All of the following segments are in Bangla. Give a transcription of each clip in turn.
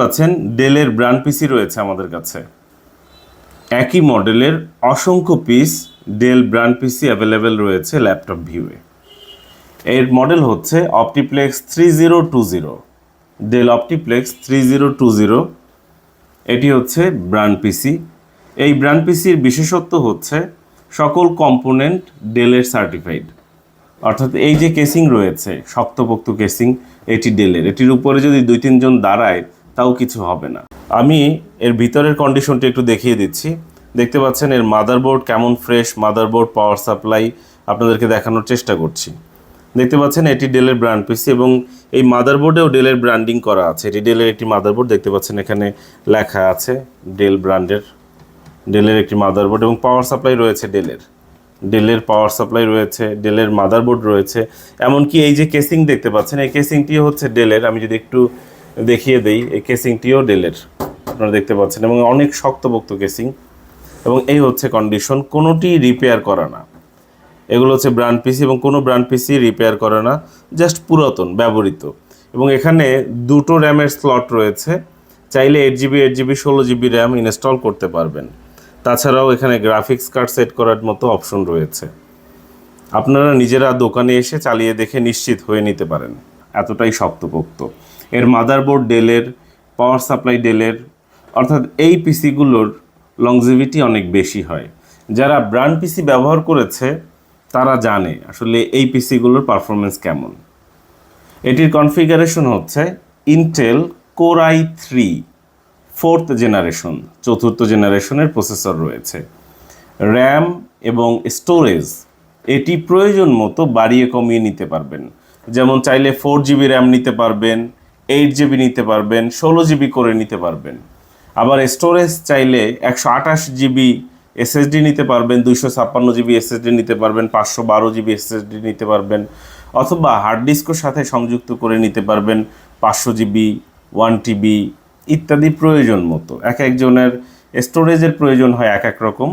পাচ্ছেন ডেলের ব্র্যান্ড পিসি রয়েছে আমাদের কাছে। একই মডেলের অসংখ্য piece Dell brand PC available রয়েছে ল্যাপটপ ভিউয়ে। এর মডেল হচ্ছে Optiplex three zero two zero. Dell Optiplex three zero two zero. এটি হচ্ছে ব্র্যান্ড পিসি। এই ব্র্যান্ড পিসির বিশেষত্ব হচ্ছে সকল কম্পোনেন্ট ডেলের সার্টিফাইড। অর্থাৎ এই যে কেসিং রয়েছে, শক্তপোক্ত কেসিং, এটি ডেলের। এটির উপরে যদি দুই তিনজন দাঁড়ায় তাও কিছু হবে না। আমি এর ভিতরের কন্ডিশনটি একটু দেখিয়ে দিচ্ছি। দেখতে পাচ্ছেন এর মাদারবোর্ড কেমন ফ্রেশ মাদারবোর্ড পাওয়ার সাপ্লাই আপনাদেরকে দেখানোর চেষ্টা করছি। দেখতে পাচ্ছেন এটি ডেলের ব্র্যান্ড পিসি এবং এই মাদারবোর্ডেও ডেলের ব্র্যান্ডিং করা আছে। এটি ডেলের একটি মাদারবোর্ড দেখতে পাচ্ছেন এখানে লেখা আছে ডেল ব্র্যান্ডের ডেলের একটি মাদারবোর্ড এবং পাওয়ার সাপ্লাই রয়েছে ডেলের ডেলের পাওয়ার সাপ্লাই রয়েছে ডেলের মাদারবোর্ড রয়েছে। এমনকি এই যে কেসিং দেখতে পাচ্ছেন, এই কেসিংটি হচ্ছে ডেলের আমি যদি একটু দেখিয়ে দেই, এই কেসিংটিও ডেলের। আপনারা দেখতে পাচ্ছেন, এবং অনেক শক্তপোক্ত কেসিং। এবং এই হচ্ছে কন্ডিশন কোনোটি রিপেয়ার করা না। এগুলো হচ্ছে ব্র্যান্ড পিসি এবং কোনো ব্র্যান্ড পিসি রিপেয়ার করে না জাস্ট পুরাতন, ব্যবহৃত। এবং এখানে দুটো র্যামের স্লট রয়েছে, চাইলে এইট জিবি এইট জিবি ষোলো জিবি র্যাম ইনস্টল করতে পারবেন। তাছাড়াও এখানে গ্রাফিক্স কার্ড সেট করার মতো অপশন রয়েছে। আপনারা নিজেরা দোকানে এসে চালিয়ে দেখে নিশ্চিত হয়ে নিতে পারেন। এতটাই শক্তপোক্ত। এর মাদারবোর্ড ডেলের পাওয়ার সাপ্লাই ডেলের অর্থাৎ এই পিসিগুলোর লংজিভিটি অনেক বেশি হয়। যারা ব্র্যান্ড পিসি ব্যবহার করেছে, তারা জানে আসলে এই পিসিগুলোর পারফরমেন্স কেমন। এটির কনফিগারেশন হচ্ছে Intel core i three fourth generation চতুর্থ জেনারেশনের প্রসেসর রয়েছে। র্যাম এবং স্টোরেজ এটি প্রয়োজন মতো বাড়িয়ে কমিয়ে নিতে পারবেন। যেমন চাইলে ফোর জিবি র্যাম নিতে পারবেন এইট জিবি নিতে পারবেন, ষোলো জিবি করে নিতে পারবেন। আবার স্টোরেজ চাইলে একশো আঠাশ জিবি এসএসডি নিতে পারবেন, দুইশো ছাপ্পান্ন জিবি এসএসডি নিতে পারবেন, পাঁচশো বারো জিবি এসএসডি নিতে পারবেন, অথবা হার্ড ডিস্কের সাথে সংযুক্ত করে নিতে পারবেন, পাঁচশো জিবি ওয়ান টিবি ইত্যাদি প্রয়োজন মতো। এক একজনের স্টোরেজের প্রয়োজন হয় এক এক রকম,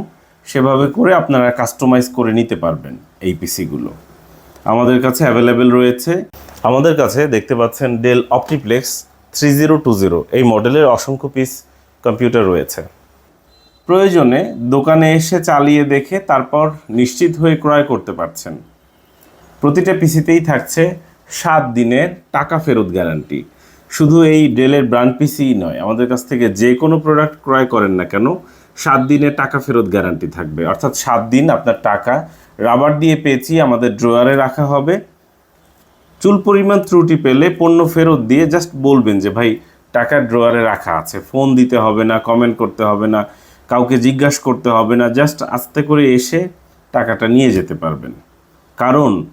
সেভাবে করে আপনারা কাস্টমাইজ করে নিতে পারবেন এই পিসিগুলো আমাদের কাছে অ্যাভেলেবেল রয়েছে। আমাদের কাছে দেখতে পাচ্ছেন Dell Optiplex three zero two zero এই মডেলের অসংখ্য পিস কম্পিউটার রয়েছে। প্রয়োজনে দোকানে এসে চালিয়ে দেখে তারপর নিশ্চিত হয়ে ক্রয় করতে পারছেন। প্রতিটা পিসিতেই থাকছে সাত দিনের টাকা ফেরত গ্যারান্টি শুধু এই ডেলের ব্র্যান্ড পিসিই নয়, আমাদের কাছ থেকে যে কোনো প্রোডাক্ট ক্রয় করেন না কেন, সাত দিনের টাকা ফেরত গ্যারান্টি থাকবে। অর্থাৎ সাত দিন আপনার টাকা রাবার দিয়ে পেঁচিয়ে আমাদের ড্রয়ারে রাখা হবে। চুল পরিমাণ ত্রুটি পেলে পণ্য ফেরত দিয়ে জাস্ট বলবেন যে, ভাই, টাকা ড্রয়ারে রাখা আছে ফোন দিতে হবে না কমেন্ট করতে হবে না, কাউকে জিজ্ঞাসা করতে হবে না জাস্ট আস্তে করে এসে টাকাটা নিয়ে যেতে পারবেন। কারণ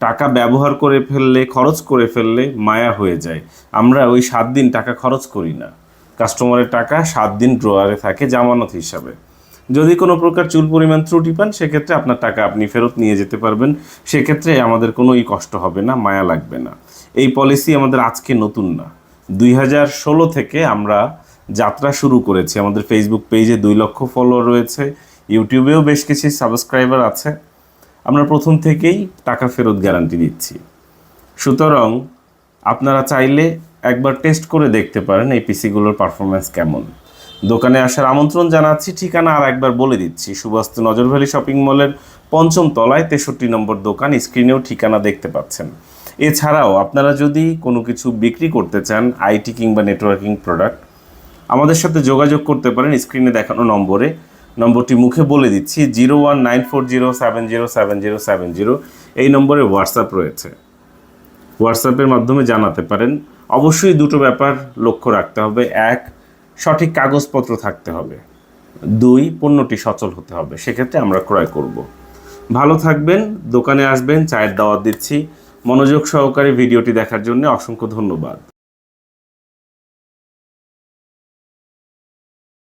টাকা ব্যবহার করে ফেললে, খরচ করে ফেললে মায়া হয়ে যায়। আমরা ওই সাত দিন টাকা খরচ করি না। কাস্টমারের টাকা সাত দিন ড্রয়ারে থাকে জামানত হিসাবে। যদি কোনো প্রকার চুল পরিমাণ ত্রুটি পান, সেক্ষেত্রে আপনার টাকা আপনি ফেরত নিয়ে যেতে পারবেন। সেক্ষেত্রে আমাদের কোনো ই কষ্ট হবে না, মায়া লাগবে না। এই পলিসি আমাদের আজকে নতুন না। দুই ষোলো থেকে আমরা যাত্রা শুরু করেছি। আমাদের ফেসবুক পেজে দুই লক্ষ ফলোয়ার রয়েছে। ইউটিউবেও বেশ কিছু সাবস্ক্রাইবার আছে। আমরা প্রথম থেকেই টাকা ফেরত গ্যারান্টি দিচ্ছি। সুতরাং আপনারা চাইলে একবার টেস্ট করে দেখতে পারেন এই পিসিগুলোর পারফরমেন্স কেমন। দোকানে আসার আমন্ত্রণ জানাচ্ছি, ঠিকানা আর একবার বলে দিচ্ছি। সুবাস্তু নজরভ্যালি শপিং মলের পঞ্চম তলায় তেষট্টি নম্বর দোকান, স্ক্রিনেও ঠিকানা দেখতে পাচ্ছেন। এছাড়াও আপনারা যদি কোনো কিছু বিক্রি করতে চান, আইটি কিংবা নেটওয়ার্কিং প্রোডাক্ট, আমাদের সাথে যোগাযোগ করতে পারেন। স্ক্রিনে দেখানো নম্বরে, নম্বরটি মুখে বলে দিচ্ছি, zero one nine four zero seven zero seven zero seven zero. এই নম্বরে হোয়াটসঅ্যাপ রয়েছে। হোয়াটসঅ্যাপের মাধ্যমে জানাতে পারেন। অবশ্যই দুটো ব্যাপার লক্ষ্য রাখতে হবে। এক সঠিক কাগজপত্র থাকতে হবে। দুই, পণ্যটি সচল হতে হবে। সেক্ষেত্রে আমরা ক্রয় করব। ভালো থাকবেন, দোকানে আসবেন, চায়ের দাওয়াত দিচ্ছি। মনোযোগ সহকারে ভিডিওটি দেখার জন্য অসংখ্য ধন্যবাদ।